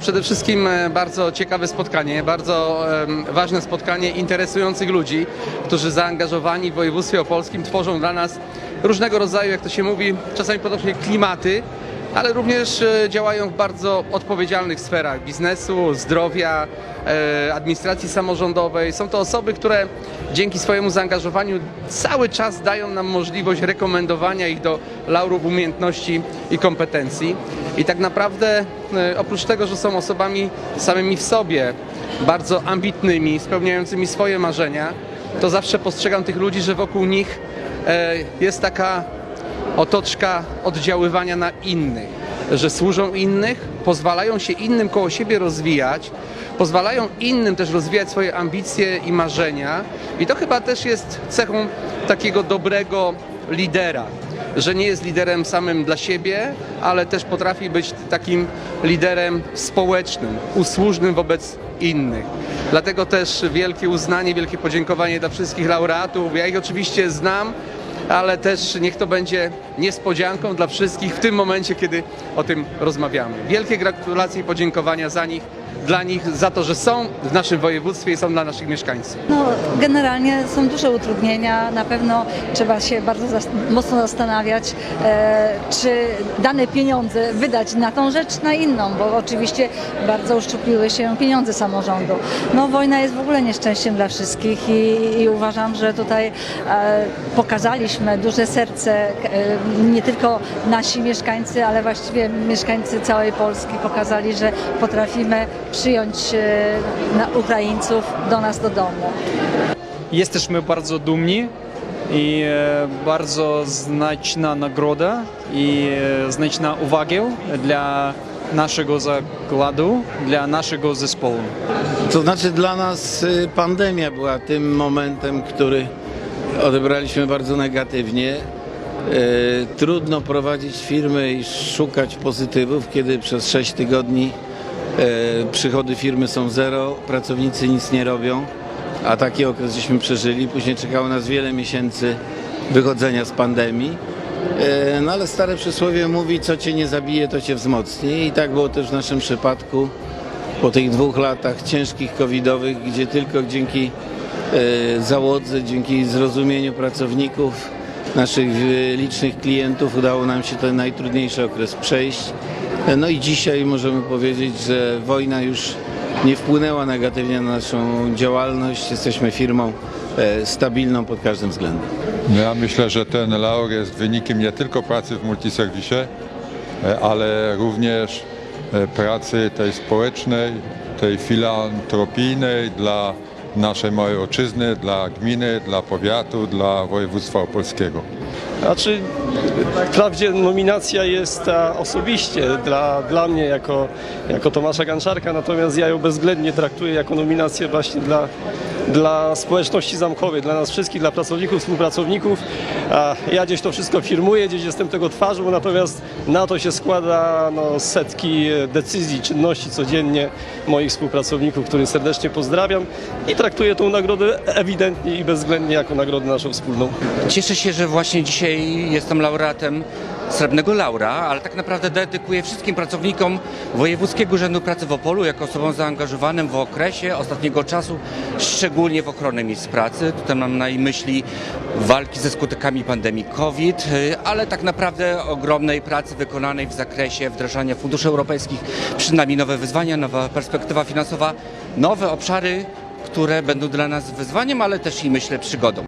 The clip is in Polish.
Przede wszystkim e, bardzo ciekawe spotkanie, bardzo ważne spotkanie interesujących ludzi, którzy zaangażowani w województwie opolskim tworzą dla nas różnego rodzaju, jak to się mówi, czasami podobnie klimaty, ale również e, działają w bardzo odpowiedzialnych sferach biznesu, zdrowia, e, administracji samorządowej. Są to osoby, które dzięki swojemu zaangażowaniu cały czas dają nam możliwość rekomendowania ich do laurów umiejętności i kompetencji. I tak naprawdę e, oprócz tego, że są osobami samymi w sobie, bardzo ambitnymi, spełniającymi swoje marzenia, to zawsze postrzegam tych ludzi, że wokół nich e, jest taka otoczka oddziaływania na innych, że służą innych, pozwalają się innym koło siebie rozwijać, pozwalają innym też rozwijać swoje ambicje i marzenia. I to chyba też jest cechą takiego dobrego lidera, że nie jest liderem samym dla siebie, ale też potrafi być takim liderem społecznym, usłużnym wobec innych. Dlatego też wielkie uznanie, wielkie podziękowanie dla wszystkich laureatów. Ja ich oczywiście znam, ale też niech to będzie niespodzianką dla wszystkich w tym momencie, kiedy o tym rozmawiamy. Wielkie gratulacje i podziękowania za nich, dla nich, za to, że są w naszym województwie i są dla naszych mieszkańców. No, generalnie są duże utrudnienia. Na pewno trzeba się bardzo zas- mocno zastanawiać, e, czy dane pieniądze wydać na tą rzecz, na inną, bo oczywiście bardzo uszczupliły się pieniądze samorządu. No, wojna jest w ogóle nieszczęściem dla wszystkich i, i uważam, że tutaj e, pokazaliśmy duże serce, e, nie tylko nasi mieszkańcy, ale właściwie mieszkańcy całej Polski pokazali, że potrafimy przyjąć e, na Ukraińców do nas do domu. Jesteśmy bardzo dumni i e, bardzo znaczna nagroda i e, znaczna uwaga dla naszego zakładu, dla naszego zespołu. To znaczy dla nas pandemia była tym momentem, który odebraliśmy bardzo negatywnie. Trudno prowadzić firmę i szukać pozytywów, kiedy przez 6 tygodni przychody firmy są zero, pracownicy nic nie robią, a taki okres żeśmy przeżyli. Później czekało nas wiele miesięcy wychodzenia z pandemii. E, No ale stare przysłowie mówi, co cię nie zabije, to cię wzmocni i tak było też w naszym przypadku po tych dwóch latach ciężkich covidowych, gdzie tylko dzięki e, załodze, dzięki zrozumieniu pracowników, naszych e, licznych klientów udało nam się ten najtrudniejszy okres przejść. No i dzisiaj możemy powiedzieć, że wojna już nie wpłynęła negatywnie na naszą działalność. Jesteśmy firmą e, stabilną pod każdym względem. No ja myślę, że ten laur jest wynikiem nie tylko pracy w multiserwisie, ale również e, pracy tej społecznej, tej filantropijnej dla naszej małej ojczyzny, dla gminy, dla powiatu, dla województwa opolskiego. Znaczy, wprawdzie nominacja jest osobiście dla, dla mnie jako, jako Tomasza Ganczarka, natomiast ja ją bezwzględnie traktuję jako nominację właśnie dla, dla społeczności zamkowej, dla nas wszystkich, dla pracowników, współpracowników. Ja gdzieś to wszystko firmuję, gdzieś jestem tego twarzą, natomiast na to się składa no, setki decyzji, czynności codziennie moich współpracowników, których serdecznie pozdrawiam i traktuję tą nagrodę ewidentnie i bezwzględnie jako nagrodę naszą wspólną. Cieszę się, że właśnie dzisiaj jestem laureatem Srebrnego Laura, ale tak naprawdę dedykuję wszystkim pracownikom Wojewódzkiego Urzędu Pracy w Opolu jako osobom zaangażowanym w okresie ostatniego czasu, szczególnie w ochronę miejsc pracy. Tutaj mam na myśli walki ze skutkami pandemii COVID, y, ale tak naprawdę ogromnej pracy wykonanej w zakresie wdrażania funduszy europejskich. Przed nami nowe wyzwania, nowa perspektywa finansowa, nowe obszary, które będą dla nas wyzwaniem, ale też i myślę przygodą.